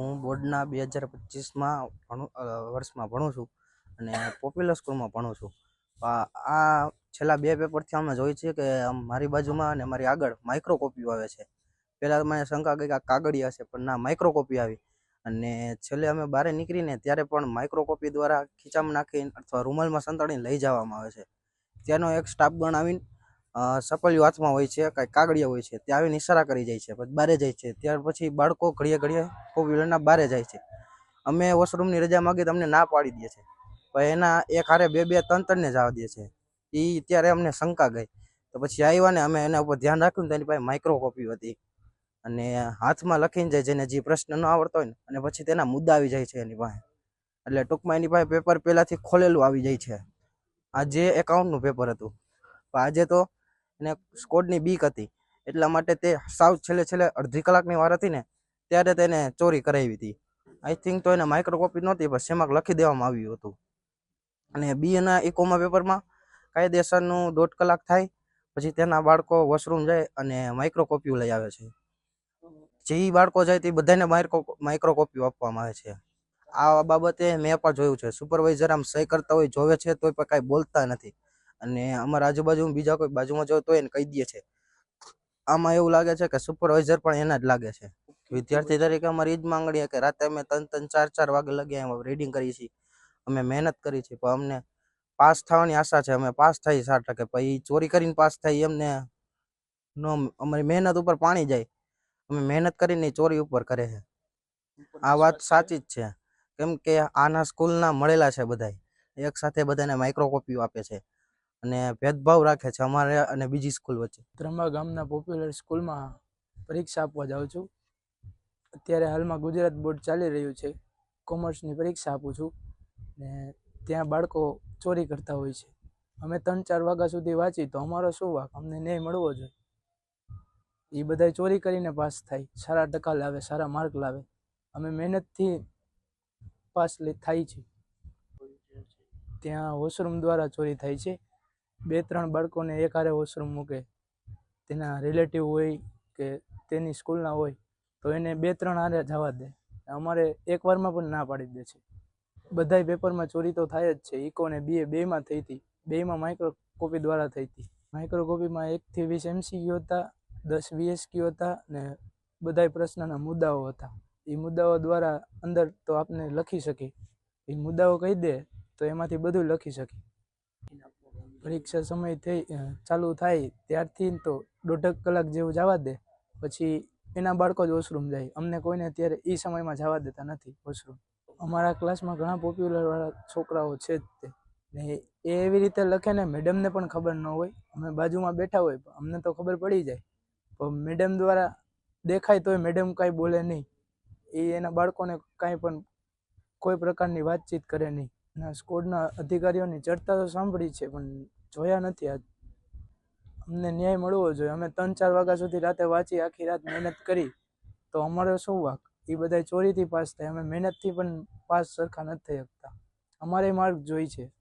હું બોર્ડના બે હજાર પચીસમાં ભણું વર્ષમાં ભણું છું અને પોપ્યુલર સ્કૂલમાં ભણું છું. આ છેલ્લા બે પેપરથી અમે જોઈએ છીએ કે મારી બાજુમાં અને મારી આગળ માઇક્રો કોપીઓ આવે છે. પહેલાં મને શંકા ગઈ કે આ કાગળિયા હશે પણ ના માઇક્રો કોપી આવી. અને છેલ્લે અમે બહાર નીકળીને ત્યારે પણ માઇક્રો કોપી દ્વારા ખીચામાં નાખીને અથવા રૂમાલમાં સંતાડીને લઈ જવામાં આવે છે. ત્યાંનો એક સ્ટાફ અ, સપલિયું હાથમાં હોય છે, કાંઈ કાગળિયા હોય છે ત્યાં આવીને ઇશારા કરી જાય છે, પછી બારે જાય છે, ત્યાર પછી બાળકો ઘડીએ ઘડીએ ફોર વ્હીલરના બારે જાય છે. અમે વોશરૂમની રજા માગી તો અમને ના પાડી દે છે. પણ એના એક હારે બે બે ત્રણ ત્રણને જવા દે છે. એ ત્યારે અમને શંકા ગઈ. તો પછી આવ્યા ને અમે એના ઉપર ધ્યાન રાખ્યું તો એની પાસે માઇક્રો કોપી હતી. અને હાથમાં લખીને જાય જેને જે પ્રશ્ન ન આવડતો હોય ને, અને પછી તેના મુદ્દા આવી જાય છે એની પાસે. એટલે ટૂંકમાં એની પાસે પેપર પહેલાંથી ખોલેલું આવી જાય છે. આ જે એકાઉન્ટનું પેપર હતું. આજે તો એને સ્કોડની બીક હતી. એટલા માટે તે સાવ છેલ્લે છેલ્લે અડધી કલાકની વાર હતી ને, ત્યારે તેને ચોરી કરાવી હતી. આઈ થિંક તો એને માઇક્રો કોપી નહોતી પણ શેમાં લખી દેવામાં આવ્યું હતું. અને બી એના ઇકોમા પેપરમાં કાયદેસરનું દોઢ કલાક થાય, પછી તેના બાળકો વોશરૂમ જાય અને માઇક્રો કોપીઓ લઈ આવે છે. જે બાળકો જાય તે બધાને માઇક્રો માઇક્રો કોપીઓ આપવામાં આવે છે. આ બાબતે મેં પણ જોયું છે. સુપરવાઇઝર આમ સહી કરતા હોય, જોવે છે, તોય પણ કાંઈ બોલતા નથી. અને અમારા આજુબાજુ બીજા કોઈ બાજુમાં જોવે તો એને કહી દે છે. આમાં એવું લાગે છે કે સુપરવાઇઝર પણ એના જ લાગે છે. વિદ્યાર્થી તરીકે અમારી એ જ માંગણી કે રાતે અમે ત્રણ ત્રણ ચાર ચાર વાગે લગી રીડિંગ કરી છીએ. અમે મહેનત કરી છે પણ અમને પાસ થવાની આશા છે, અમે પાસ થઈ સાત ટકે પછી ચોરી કરીને પાસ થઈ એમને નો અમારી મહેનત ઉપર પાણી જાય. અમે મહેનત કરીને ચોરી ઉપર કરે છે. આ વાત સાચી જ છે. કેમ કે આના સ્કૂલના મળેલા છે બધાય. એક સાથે બધાને માઇક્રો કોપીઓ આપે છે. અને ભેદભાવ રાખે છે અમારે અને બીજી સ્કૂલ વચ્ચે. ત્રંબા ગામના પોપ્યુલર સ્કૂલમાં પરીક્ષા આપવા જાઉં છું. અત્યારે હાલમાં ગુજરાત બોર્ડ ચાલી રહ્યું છે. કોમર્સની પરીક્ષા આપું છું ને ત્યાં બાળકો ચોરી કરતા હોય છે. અમે ત્રણ ચાર વાગ્યા સુધી વાંચી તો અમારો શું વાક? અમને ન્યાય મળવો જોઈએ. એ બધાય ચોરી કરીને પાસ થાય. સારા ટકા લાવે, સારા માર્ક લાવે. અમે મહેનતથી પાસ થાય છે. ત્યાં વોશરૂમ દ્વારા ચોરી થાય છે. બે ત્રણ બાળકોને એક હારે વોશરૂમ મૂકે. તેના રિલેટિવ હોય કે તેની સ્કૂલના હોય, તો એને બે ત્રણ હારે જવા દે. અમારે એકવારમાં પણ ના પાડી દે છે. બધાય પેપરમાં ચોરી તો થાય જ છે. ઇકો ને બીએ બેમાં થઈ હતી. બેમાં માઇક્રો કોપી દ્વારા થઈ હતી. માઇક્રો કોપીમાં એકથી વીસ એમસીક્યુ હતા, દસ વીએસક્યુ હતા ને બધાય પ્રશ્નના મુદ્દાઓ હતા. એ મુદ્દાઓ દ્વારા અંદર તો આપને લખી શકી. એ મુદ્દાઓ કહી દે તો એમાંથી બધું લખી શકીએ પરીક્ષા સમય થઈ ચાલુ થાય ત્યારથી તો દોઢક કલાક જેવું જવા દે. પછી એના બાળકો જ વોશરૂમ જાય. અમને કોઈને અત્યારે એ સમયમાં જવા દેતા નથી વોશરૂમ અમારા ક્લાસમાં ઘણા પોપ્યુલરવાળા છોકરાઓ છે જ તે. ને એ એવી રીતે લખે ને મેડમને પણ ખબર ન હોય. અમે બાજુમાં બેઠા હોય અમને તો ખબર પડી જાય. પણ મેડમ દ્વારા દેખાય તોય મેડમ કાંઈ બોલે નહીં. એ એના બાળકોને કાંઈ પણ કોઈ પ્રકારની વાતચીત કરે નહીં. ના, સ્કોડના અધિકારીઓની ચર્ચા તો સાંભળી છે, પણ જોયા નથી આજ. અમને ન્યાય મળવો જોઈએ. અમે ત્રણ ચાર વાગ્યા સુધી રાતે વાંચી, આખી રાત મહેનત કરી. તો અમારો શું વાક? એ બધા ચોરીથી પાસ થાય. અમે મહેનતથી પણ પાસ સરખા નથી થઈ શકતા. અમારે માર્ક જોઈ છે.